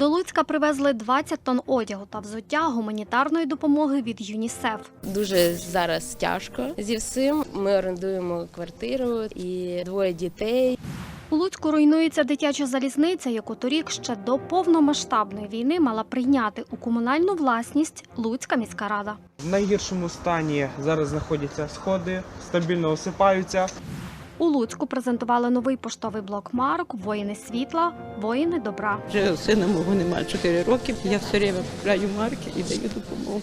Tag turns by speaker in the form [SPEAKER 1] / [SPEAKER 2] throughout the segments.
[SPEAKER 1] До Луцька привезли 20 тонн одягу та взуття гуманітарної допомоги від ЮНІСЕФ.
[SPEAKER 2] Дуже зараз тяжко зі всім. Ми орендуємо квартиру і двоє дітей.
[SPEAKER 1] У Луцьку руйнується дитяча залізниця, яку торік ще до повномасштабної війни мала прийняти у комунальну власність Луцька міська рада.
[SPEAKER 3] В найгіршому стані зараз знаходяться сходи, стабільно осипаються.
[SPEAKER 1] У Луцьку презентували новий поштовий блок марок Воїни світла, воїни добра.
[SPEAKER 4] Вже сина мого немає 4 роки. Я все время купляю марки і даю допомогу.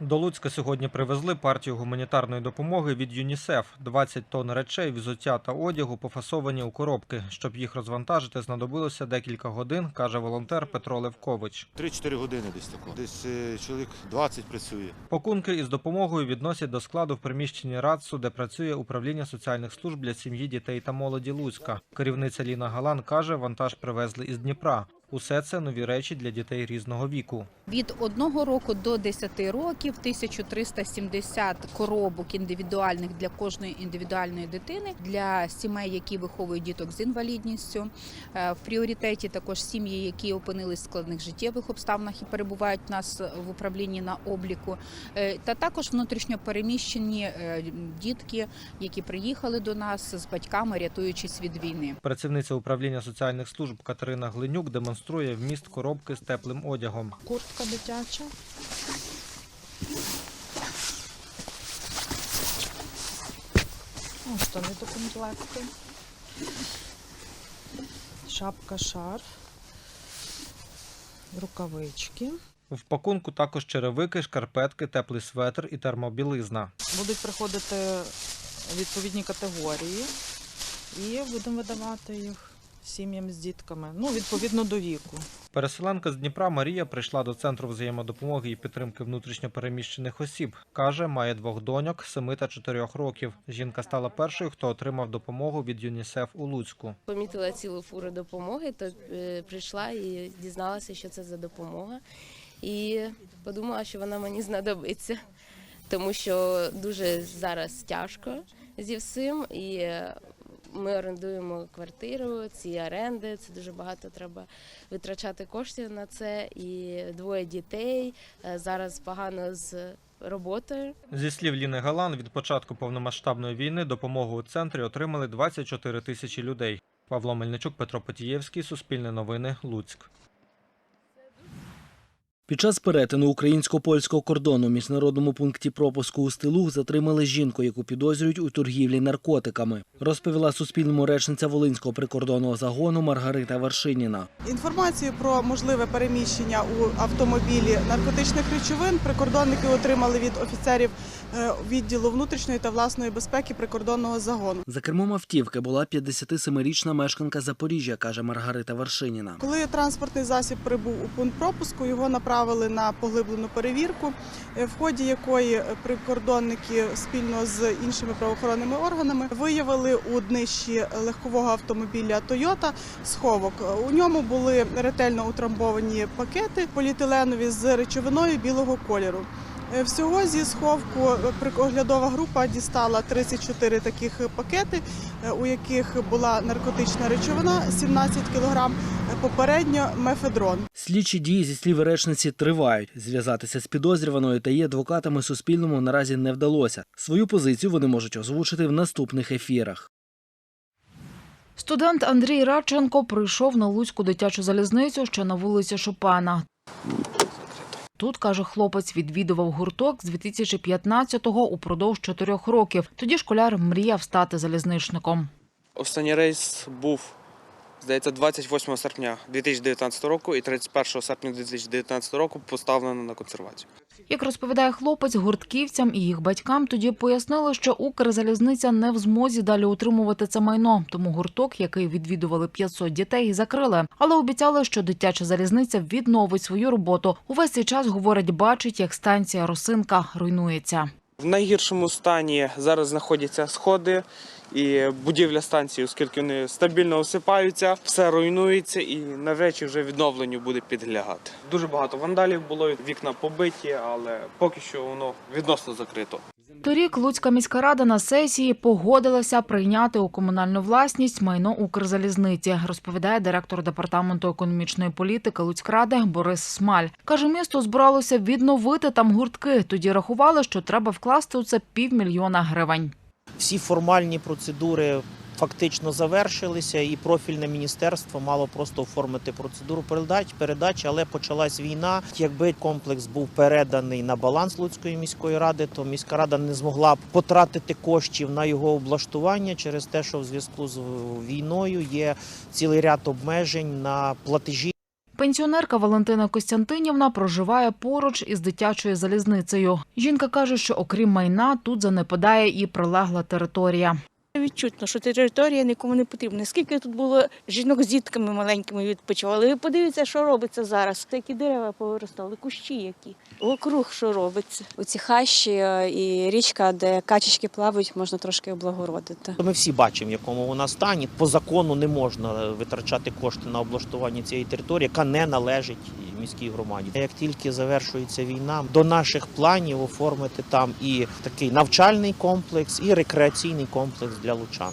[SPEAKER 5] До Луцька сьогодні привезли партію гуманітарної допомоги від ЮНІСЕФ. 20 тонн речей, взуття та одягу пофасовані у коробки. Щоб їх розвантажити, знадобилося декілька годин, каже волонтер Петро Левкович.
[SPEAKER 6] 3-4 години десь тако. Десь е, чоловік 20 працює.
[SPEAKER 5] Пакунки із допомогою відносять до складу в приміщенні РАЦУ, де працює управління соціальних служб для сім'ї, дітей та молоді Луцька. Керівниця Ліна Галан каже, вантаж привезли із Дніпра. Усе це нові речі для дітей різного віку.
[SPEAKER 7] Від 1 року до 10 років 1370 коробок індивідуальних для кожної індивідуальної дитини для сімей, які виховують діток з інвалідністю. Е, В пріоритеті також сім'ї, які опинились в складних життєвих обставинах і перебувають у нас в управлінні на обліку, Е, та також внутрішньо переміщені е, дітки, які приїхали до нас з батьками, рятуючись від війни.
[SPEAKER 5] Працівниця управління соціальних служб Катерина Глинюк демонструє вміст коробки з теплим одягом.
[SPEAKER 8] куртка дитяча. О, штани до комплекту. Шапка, шарф, рукавички.
[SPEAKER 5] В пакунку також черевики, шкарпетки, теплий светр і термобілизна.
[SPEAKER 8] Будуть приходити відповідні категорії і будемо видавати їх сім'ям з дітками. Ну, відповідно до віку.
[SPEAKER 5] Переселенка з Дніпра Марія прийшла до центру взаємодопомоги і підтримки внутрішньопереміщених осіб. Каже, має двох доньок 7 та 4 років. Жінка стала першою, хто отримав допомогу від ЮНІСЕФ у Луцьку.
[SPEAKER 2] Помітила цілу фуру допомоги, то е, прийшла і дізналася, що це за допомога. І подумала, що вона мені знадобиться, тому що дуже зараз тяжко зі всім. І е, ми орендуємо квартиру, ці оренди. Це дуже багато треба витрачати коштів на це. І двоє дітей е, зараз погано з роботою.
[SPEAKER 5] Зі слів Ліни Галан, від початку повномасштабної війни допомогу у центрі отримали 24 тисячі людей. Павло Мельничук, Петро Потієвський, Суспільне новини, Луцьк.
[SPEAKER 9] Під час перетину українсько-польського кордону в міжнародному пункті пропуску у Стилух затримали жінку, яку підозрюють у торгівлі наркотиками. Розповіла Суспільному речниця Волинського прикордонного загону Маргарита Вершиніна.
[SPEAKER 10] Інформацію про можливе переміщення у автомобілі наркотичних речовин прикордонники отримали від офіцерів е, відділу внутрішньої та власної безпеки прикордонного загону.
[SPEAKER 9] За кермом автівки була 57-річна мешканка Запоріжжя, каже Маргарита Вершиніна.
[SPEAKER 10] Коли транспортний засіб прибув у пункт пропуску, його направили на поглиблену перевірку, е, в ході якої прикордонники спільно з іншими правоохоронними органами виявили у днищі легкового автомобіля Toyota сховок. У ньому були ретельно утрамбовані пакети поліетиленові з речовиною білого кольору. Е, Всього зі сховку е, оглядова група дістала 34 таких пакети, е, у яких була наркотична речовина 17 кг, попередньо мефедрон.
[SPEAKER 9] Слідчі дії зі слів речниці тривають. Зв'язатися з підозрюваною та її адвокатами Суспільному наразі не вдалося. Свою позицію вони можуть озвучити в наступних ефірах.
[SPEAKER 11] Студент Андрій Радченко прийшов на Луцьку дитячу залізницю, що на вулиці Шопена. Тут, каже хлопець, відвідував гурток з 2015-го упродовж чотирьох років. Тоді школяр мріяв стати залізничником.
[SPEAKER 3] Останній рейс був, здається, 28 серпня 2019 року і 31 серпня 2019 року поставлено на консервацію.
[SPEAKER 11] Як розповідає хлопець, гуртківцям і їх батькам тоді пояснили, що Укрзалізниця не в змозі далі утримувати це майно. Тому гурток, який відвідували 500 дітей, закрили. Але обіцяли, що дитяча залізниця відновить свою роботу. Увесь цей час, говорить, бачить, як станція Росинка руйнується.
[SPEAKER 3] В найгіршому стані зараз знаходяться сходи і будівля станції, оскільки вони стабільно осипаються, все руйнується і навряд вже відновленню буде підлягати. Дуже багато вандалів було, вікна побиті, але поки що воно відносно закрито.
[SPEAKER 11] Торік Луцька міська рада на сесії погодилася прийняти у комунальну власність майно Укрзалізниці, розповідає директор департаменту економічної політики Луцькради Борис Смаль. Каже, місто збиралося відновити там гуртки. Тоді рахували, що треба вкласти у це півмільйона гривень.
[SPEAKER 12] Всі формальні процедури фактично завершилися, і профільне міністерство мало просто оформити процедуру передач, передачі, але почалась війна. Якби комплекс був переданий на баланс Луцької міської ради, то міська рада не змогла б потратити коштів на його облаштування через те, що в зв'язку з війною є цілий ряд обмежень на платежі.
[SPEAKER 11] Пенсіонерка Валентина Костянтинівна проживає поруч із дитячою залізницею. Жінка каже, що окрім майна тут занепадає і прилегла територія.
[SPEAKER 13] Відчутно, що територія нікому не потрібна. Скільки тут було жінок з дітками маленькими відпочивали. Ви подивіться, що робиться зараз. Такі дерева повиростали, кущі які. Округ що робиться.
[SPEAKER 14] У ці хащі е, і річка, де качечки плавають, можна трошки облагородити.
[SPEAKER 12] Ми всі бачимо, в якому вона стані. По закону не можна витрачати кошти на облаштування цієї території, яка не належить міській громаді. Як тільки завершується війна, до наших планів оформити там і такий навчальний комплекс, і рекреаційний комплекс для лучан.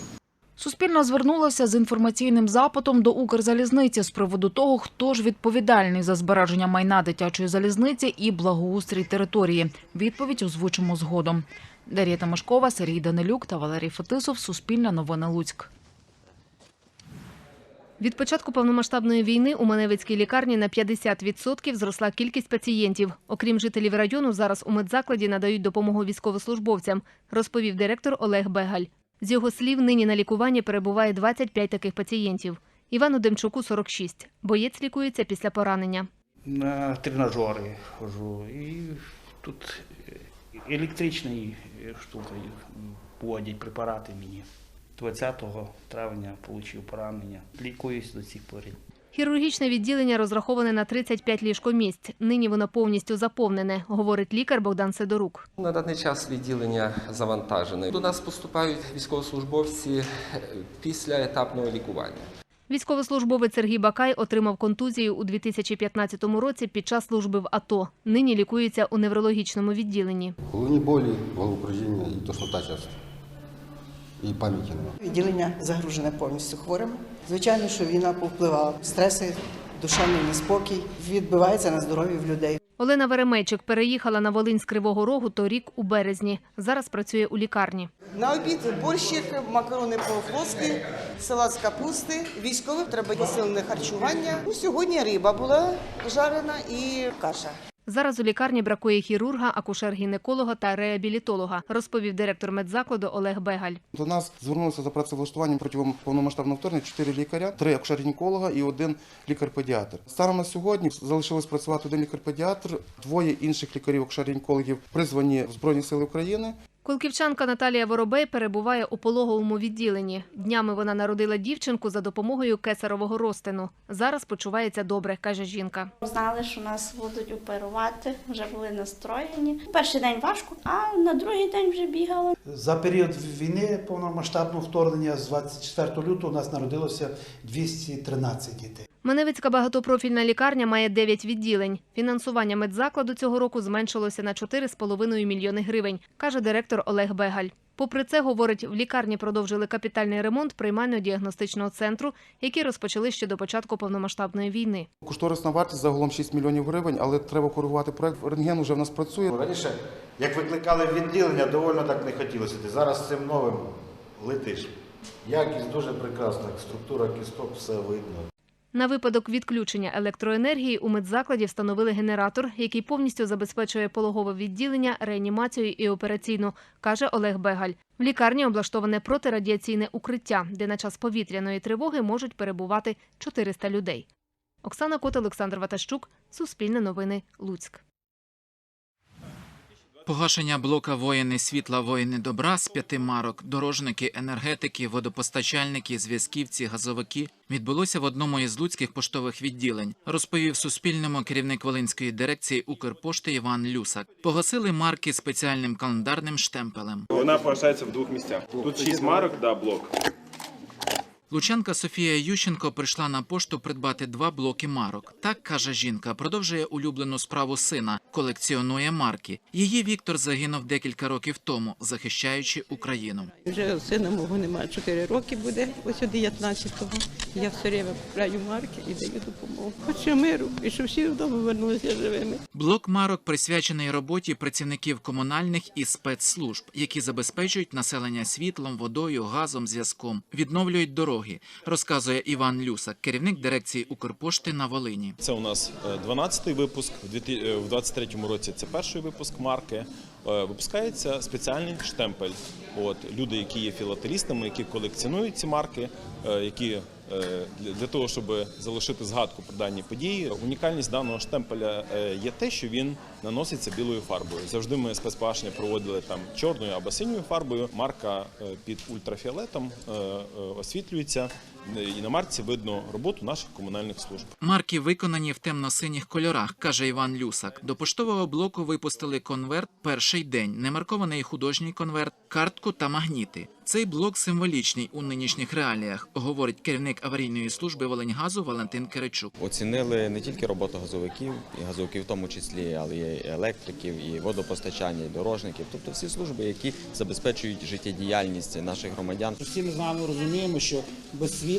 [SPEAKER 11] Суспільна звернулася з інформаційним запитом до Укрзалізниці з приводу того, хто ж відповідальний за збереження майна дитячої залізниці і благоустрій території. Відповідь озвучимо згодом. Дар'я Тимошкова, Сергій Данилюк та Валерій Фетисов. Суспільне новини Луцьк.
[SPEAKER 15] Від початку повномасштабної війни у Маневицькій лікарні на 50% зросла кількість пацієнтів. Окрім жителів району, зараз у медзакладі надають допомогу військовослужбовцям, розповів директор Олег Бегаль. З його слів, нині на лікуванні перебуває 25 таких пацієнтів. Івану Демчуку 46. Боєць лікується після поранення.
[SPEAKER 16] На тренажери хожу. І тут електричною штукою вводять препарати мені. 20 травня отримав поранення. Лікуюсь до цих пор.
[SPEAKER 15] Хірургічне відділення розраховане на 35 ліжкомісць. Нині воно повністю заповнене, говорить лікар Богдан Сидорук.
[SPEAKER 17] На даний час відділення завантажене. До нас поступають військовослужбовці після етапного лікування.
[SPEAKER 15] Військовослужбовець Сергій Бакай отримав контузію у 2015 році під час служби в АТО. Нині лікується у неврологічному відділенні.
[SPEAKER 18] Головні болі, головокружіння і тошнота часто. І пам'яті немає.
[SPEAKER 19] Відділення загружене повністю хворим. Звичайно, що війна повпливала. Стреси, душевний неспокій відбивається на здоров'ї в людей.
[SPEAKER 15] Олена Веремейчик переїхала на Волинь з Кривого Рогу торік у березні. Зараз працює у лікарні.
[SPEAKER 19] На обід борщик, макарони по-флотськи, салат з капусти. Військовим треба посилене харчування. Ну, сьогодні риба була жарена і каша.
[SPEAKER 15] Зараз у лікарні бракує хірурга, акушер-гінеколога та реабілітолога, розповів директор медзакладу Олег Бегаль.
[SPEAKER 6] До нас звернулися за працевлаштуванням протягом повномасштабного вторгнення чотири лікаря, три акушер-гінеколога і один лікар-педіатр. Станом на сьогодні залишилось працювати один лікар-педіатр, двоє інших лікарів акушер-гінекологів призвані в Збройні Сили України.
[SPEAKER 15] Колківчанка Наталія Воробей перебуває у пологовому відділенні. Днями вона народила дівчинку за допомогою кесарового розтину. Зараз почувається добре, каже жінка.
[SPEAKER 20] Знали, що нас будуть оперувати, вже були настроєні. Перший день важко, а на другий день вже бігала.
[SPEAKER 21] За період війни повномасштабного вторгнення з 24 лютого у нас народилося 213 дітей.
[SPEAKER 15] Маневицька багатопрофільна лікарня має 9 відділень. Фінансування медзакладу цього року зменшилося на 4,5 мільйони гривень, каже директор Олег Бегаль. Попри це, говорить, в лікарні продовжили капітальний ремонт приймально-діагностичного центру, який розпочали ще до початку повномасштабної війни.
[SPEAKER 6] Кошторисна вартість загалом 6 мільйонів гривень, але треба коригувати проект. Рентген вже в нас працює.
[SPEAKER 22] Раніше, як викликали відділення, доволі так не хотілося. Ти зараз цим новим летиш. Якість дуже прекрасна, структура кісток, все видно.
[SPEAKER 15] На випадок відключення електроенергії у медзакладі встановили генератор, який повністю забезпечує пологове відділення, реанімацію і операційну, каже Олег Бегаль. В лікарні облаштоване протирадіаційне укриття, де на час повітряної тривоги можуть перебувати 400 людей. Оксана Кот, Олександр Ватащук, Суспільне новини, Луцьк.
[SPEAKER 23] Погашення блока воїни світла, воїни добра з п'яти марок, дорожники, енергетики, водопостачальники, зв'язківці, газовики відбулося в одному із луцьких поштових відділень. Розповів Суспільному керівник Волинської дирекції Укрпошти Іван Люсак. Погасили марки спеціальним календарним штемпелем.
[SPEAKER 24] Вона погашається в двох місцях. Тут шість марок, да, блок.
[SPEAKER 23] Лучанка Софія Ющенко прийшла на пошту придбати два блоки марок. Так каже жінка, продовжує улюблену справу сина, колекціонує марки. Її Віктор загинув декілька років тому, захищаючи Україну.
[SPEAKER 25] Вже сина мого немає 4 роки буде, ось у 19-го. Я все время купляю марки і даю допомогу. Хочу миру, і щоб всі вдома вернулися живими.
[SPEAKER 23] Блок марок присвячений роботі працівників комунальних і спецслужб, які забезпечують населення світлом, водою, газом, зв'язком, відновлюють дороги, розказує Іван Люсак, керівник дирекції Укрпошти на Волині.
[SPEAKER 26] Це у нас 12-й випуск. В 2023 році це перший випуск марки. Е, Випускається спеціальний штемпель. От люди, які є філателістами, які колекціонують ці марки, е, які е, для- для того, щоб залишити згадку про дані події. Унікальність даного штемпеля е, є те, що він наноситься білою фарбою. Завжди ми спецпашення проводили там чорною або синьою фарбою. Марка е, під ультрафіолетом е, е, освітлюється, е, і на марці видно роботу наших комунальних служб.
[SPEAKER 23] Марки виконані в темно-синіх кольорах, каже Іван Люсак. До поштового блоку випустили конверт перший день, немаркований художній конверт, картку та магніти. Цей блок символічний у нинішніх реаліях, говорить керівник аварійної служби Волиньгазу Валентин Киричук.
[SPEAKER 27] Оцінили не тільки роботу газовиків, і газовиків в тому числі, але й електриків, і водопостачання, і дорожників, тобто всі служби, які забезпечують життєдіяльність наших громадян.
[SPEAKER 21] Всі ми з вами розуміємо, що без світла,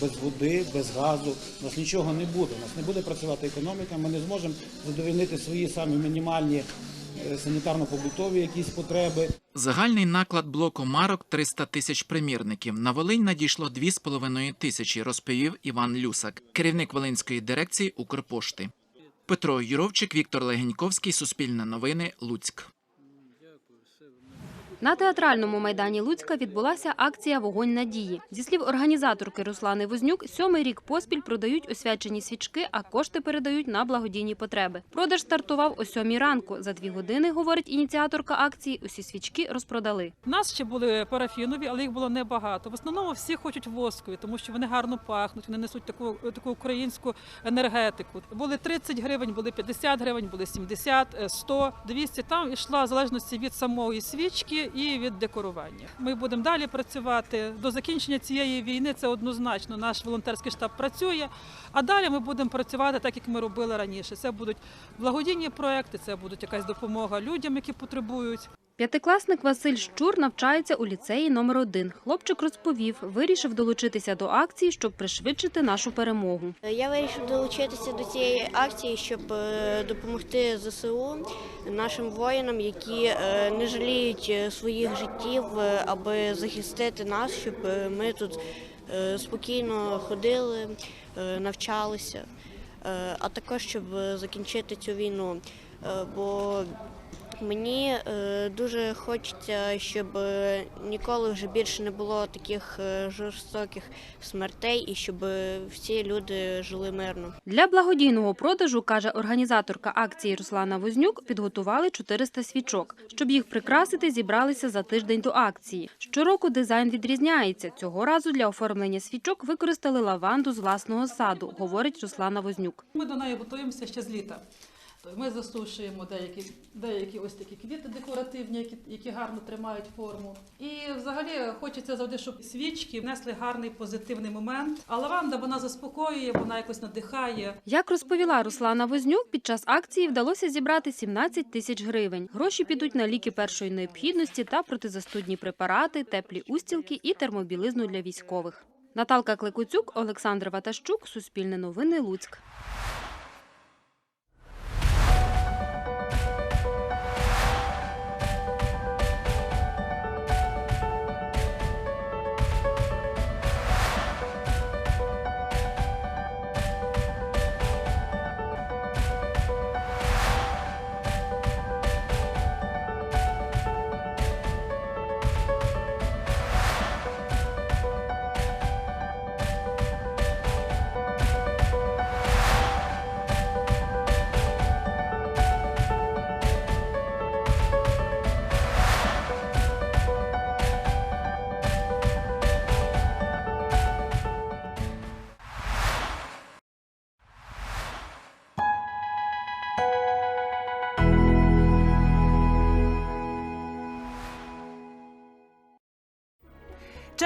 [SPEAKER 21] без води, без газу у нас нічого не буде. У нас не буде працювати економіка. Ми не зможемо задовольнити свої самі мінімальні е, санітарно-побутові якісь потреби.
[SPEAKER 23] Загальний наклад блоку марок 300 тисяч примірників. На Волинь надійшло 2,5 тисячі, розповів Іван Люсак, керівник Волинської дирекції Укрпошти. Петро Юровчик, Віктор Легеньковський, Суспільне новини, Луцьк.
[SPEAKER 24] На театральному майдані Луцька відбулася акція Вогонь надії. Зі слів організаторки Руслани Вознюк, сьомий рік поспіль продають освячені свічки, а кошти передають на благодійні потреби. Продаж стартував о сьомій ранку. За дві години, говорить ініціаторка акції, усі свічки розпродали.
[SPEAKER 28] У нас ще були парафінові, але їх було небагато. В основному всі хочуть воскові, тому що вони гарно пахнуть, вони несуть таку, таку українську енергетику. Були 30 гривень, були 50 гривень, були 70, е, 100, 200. Там йшла в залежності від самої свічки і від декорування. Ми будемо далі працювати до закінчення цієї війни. Це однозначно. Наш волонтерський штаб працює. А далі ми будемо працювати так, як ми робили раніше. Це будуть благодійні проекти, це буде якась допомога людям, які потребують.
[SPEAKER 24] П'ятикласник Василь Щур навчається у ліцеї номер 1 Хлопчик розповів, вирішив долучитися до акції, щоб пришвидшити нашу перемогу.
[SPEAKER 29] Я вирішив долучитися до цієї акції, щоб е, допомогти ЗСУ нашим воїнам, які е, не жаліють е, своїх життів, аби захистити нас, щоб ми тут спокійно ходили, навчалися, а також щоб закінчити цю війну. Бо Мені е, дуже хочеться, щоб е, ніколи вже більше не було таких е, жорстоких смертей і щоб всі люди жили мирно.
[SPEAKER 24] Для благодійного продажу, каже організаторка акції Руслана Вознюк, підготували 400 свічок. Щоб їх прикрасити, зібралися за тиждень до акції. Щороку дизайн відрізняється. Цього разу для оформлення свічок використали лаванду з власного саду, говорить Руслана Вознюк.
[SPEAKER 28] Ми до неї готуємося ще з літа. Ми засушуємо деякі, деякі ось такі квіти декоративні, які, які гарно тримають форму. І взагалі хочеться завжди, щоб свічки внесли гарний позитивний момент. А лаванда вона заспокоює, вона якось надихає.
[SPEAKER 24] Як розповіла Руслана Вознюк, під час акції вдалося зібрати 17 тисяч гривень. Гроші підуть на ліки першої необхідності та протизастудні препарати, теплі устілки і термобілизну для військових. Наталка Кликуцюк, Олександр Ватащук, Суспільне новини, Луцьк.